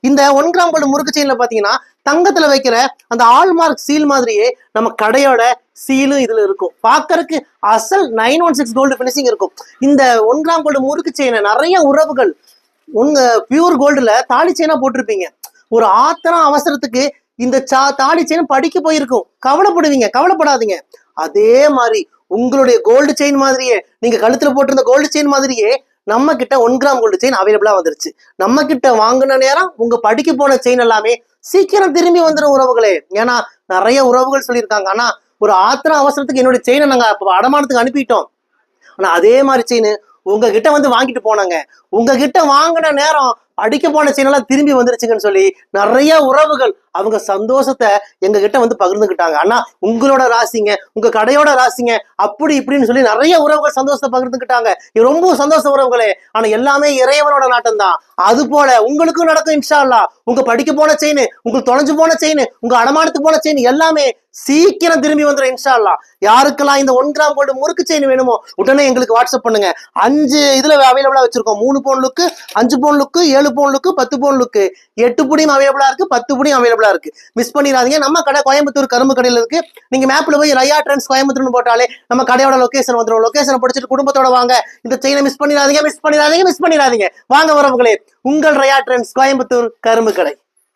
இந்த one gram gold முறுக்கு செயின்ல பாத்தீங்கன்னா தங்கத்துல வைக்கிற அந்த ஆல்மார்க் சீல் மாதிரியே நம்ம கடையோட சீலும் இதுல இருக்கும். பாக்குறதுக்கு அசல் nine one six gold finishing இருக்கும். இந்த ஒன் கிராம் கோல்டு முறுக்கு செயினை நிறைய உறவுகள் உங்க பியூர் கோல்டுல தாலி செயினா போட்டிருப்பீங்க. ஒரு ஆத்திரம் அவசரத்துக்கு இந்த சா தாலி செயின் படிக்க போயிருக்கும். கவலைப்படுவீங்க கவலைப்படாதீங்க. அதே மாதிரி உங்களுடைய கோல்டு செயின் மாதிரியே நீங்க கழுத்துல போட்டிருந்த கோல்டு செயின் மாதிரியே நம்ம கிட்ட ஒன் கிராம் கோல்டு செயின் அவைலபிளா வந்துருச்சு. நம்ம கிட்ட வாங்கின நேரம் உங்க படிக்க போன செயின் எல்லாமே சீக்கிரம் திரும்பி வந்துடும் உறவுகளே. ஏன்னா நிறைய உறவுகள் சொல்லியிருக்காங்க. ஆனா ஒரு ஆத்திரம் அவசரத்துக்கு என்னுடைய செயினை நாங்க அடமானத்துக்கு அனுப்பிட்டோம். ஆனா அதே மாதிரி செயின் உங்ககிட்ட வந்து வாங்கிட்டு போனாங்க. உங்ககிட்ட வாங்கின நேரம் அடிக்க போன செயின் எல்லாம் திரும்பி வந்துருச்சுங்கன்னு சொல்லி நிறைய உறவுகள் அவங்க சந்தோஷத்தை எங்க கிட்ட வந்து பகிர்ந்துக்கிட்டாங்க ஆனா உங்களோட ராசிங்க உங்க கடையோட ராசிங்க அப்படி இப்படின்னு சொல்லி நிறைய உறவுகள் சந்தோஷத்தை பகிர்ந்துக்கிட்டாங்க ரொம்ப சந்தோஷ உறவுகளே. ஆனா எல்லாமே இறைவனோட நாட்டம் தான் அது போல உங்களுக்கும் நடக்கும் இன்ஷா உங்க படிக்க போன செயின் உங்களுக்கு தொலைஞ்சு போன செயின் உங்க அடமானத்துக்கு போன செயின் எல்லாமே சீக்கிரம் திரும்பி வந்துடும் இன்ஷா அல்லாஹ் யாருக்கெல்லாம் இந்த ஒன் கிராம் கோல்டு முறுக்கு செயின் வேணுமோ உடனே எங்களுக்கு வாட்ஸ்அப் பண்ணுங்க. அஞ்சு இதுல அவைலபிளா வச்சிருக்கோம். மூணு பவுன் லுக்கு அஞ்சு பவுன் லுக்கு ஏழு பவுன் லுக்கு பத்து பவுன் லுக்கு எட்டு புடியும் அவைலபிளா இருக்கு பத்து புடியும் அவைலபிளா இருக்கு. மிஸ் பண்ணிடாதீங்க. நம்ம கடை கோயம்புத்தூர் கரும்பு கடையில இருக்கு. நீங்க மேப்ல போய் ரயா ட்ரெண்ட்ஸ் கோயம்புத்தூர்னு போட்டாலே நம்ம கடையோட லொகேஷன் வந்துடும் லொகேஷன் படிச்சுட்டு குடும்பத்தோட வாங்க. இந்த செயினை மிஸ் பண்ணிடாதீங்க மிஸ் பண்ணிடாதீங்க மிஸ் பண்ணிடாதீங்க. வாங்க வரவங்களே உங்கள் ரயா ட்ரெண்ட்ஸ் கோயம்புத்தூர் கரும்பு கடை.